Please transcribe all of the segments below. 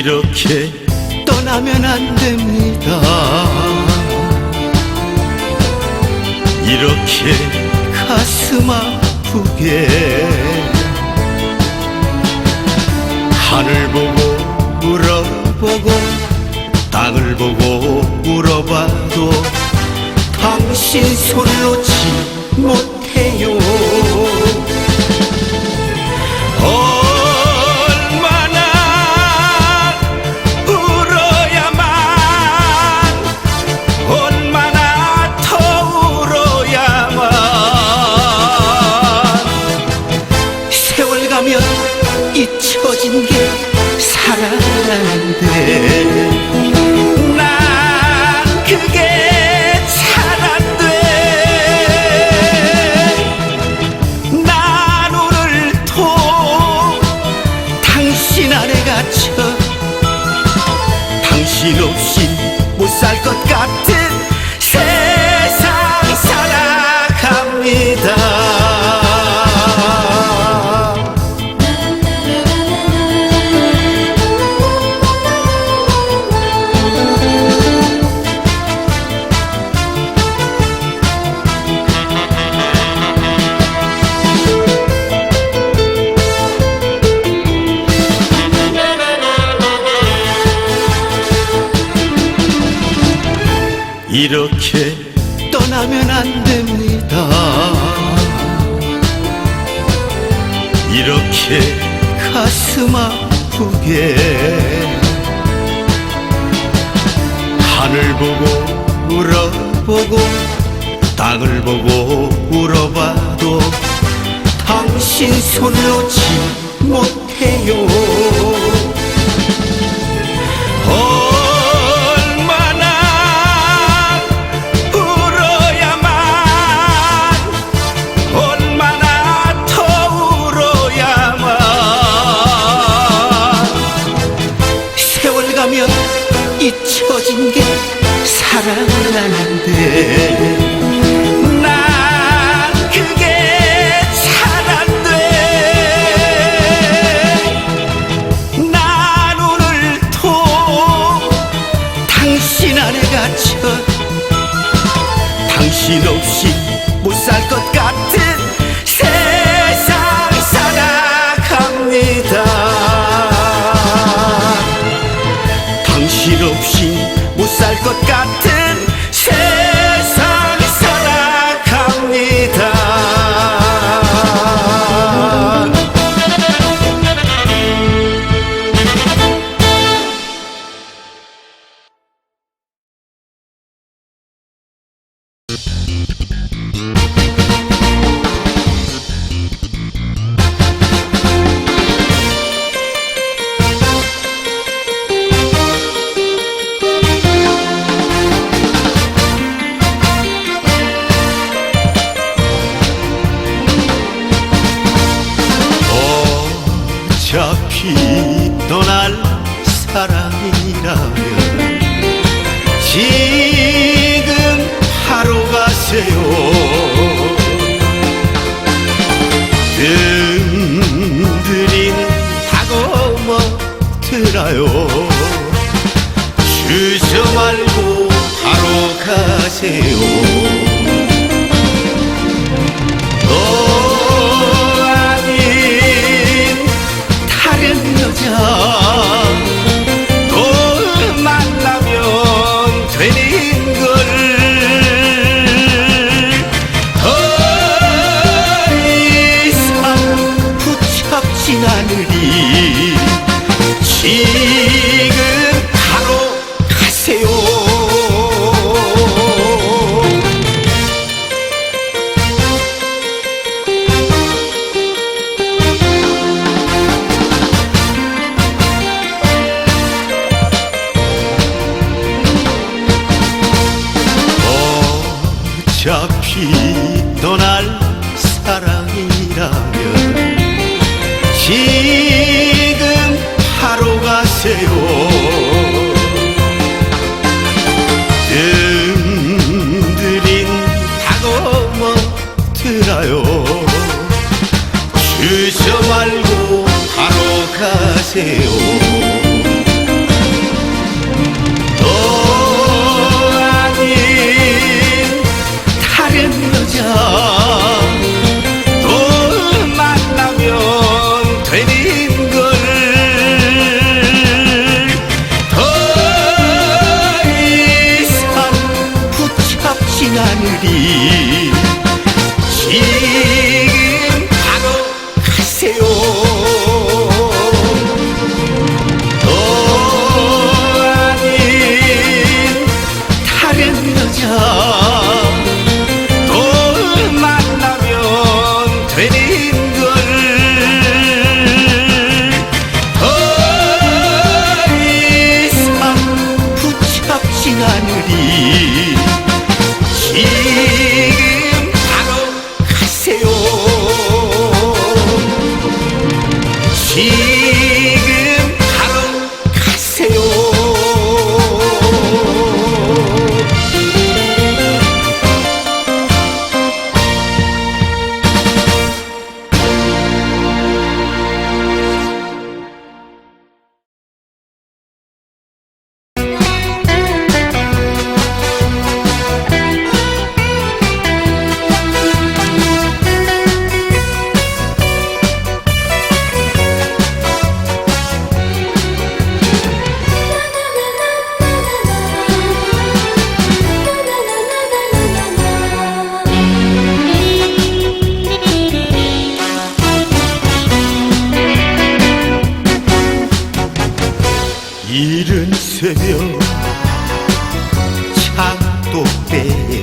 이렇게 떠나면 안 됩니다. 이렇게 가슴 아프게 하늘 보고 울어보고 땅을 보고 울어봐도 당신 손 놓지 못해요. 이렇게 떠나면 안 됩니다. 이렇게 가슴 아프게 하늘 보고 울어보고 땅을 보고 울어봐도 당신 손 놓지 못해요. 게 사랑하는데 어차피 떠날 사랑이라면 지금 하루 가세요. 든들인 타고 먹들어요? 주저 말고 바로 가세요 Oh. 이른 새벽 창도 빼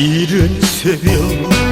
이른 새벽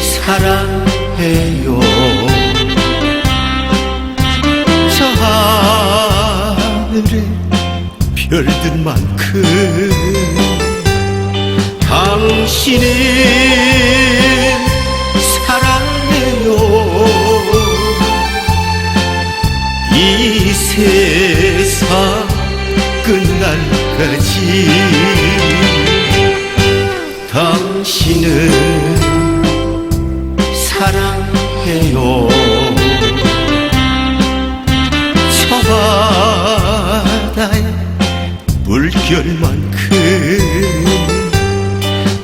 사랑해요. 저 하늘의 별들만큼 당신을 사랑해요. 이 세상 끝날까지 당신은 사랑해요. 저 바다의 물결만큼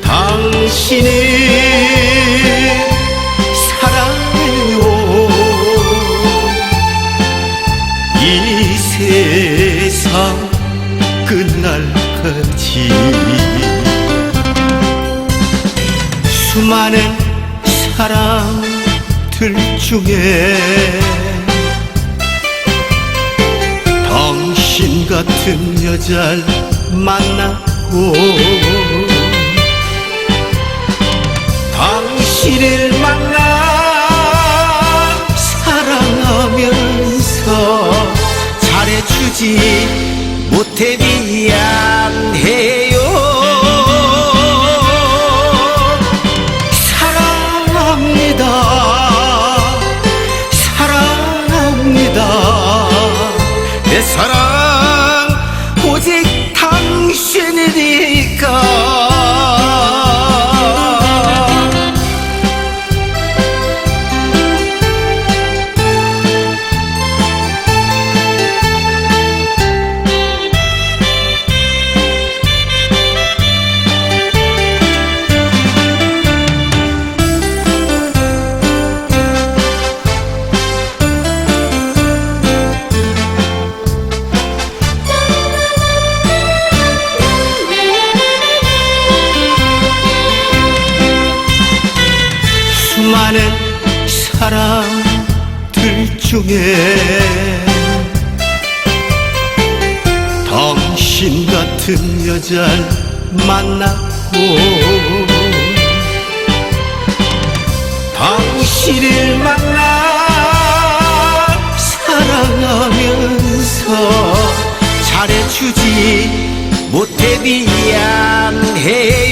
당신은 사랑해요. 이 세상 끝날까지 수많은 사람들 중에 당신 같은 여자를 만났고 당신을 만나 사랑하면서 잘해주지 못해 미안 많은 사람들 중에 당신 같은 여자를 만났고 당신을 만나 사랑하면서 잘해주지 못해 미안해요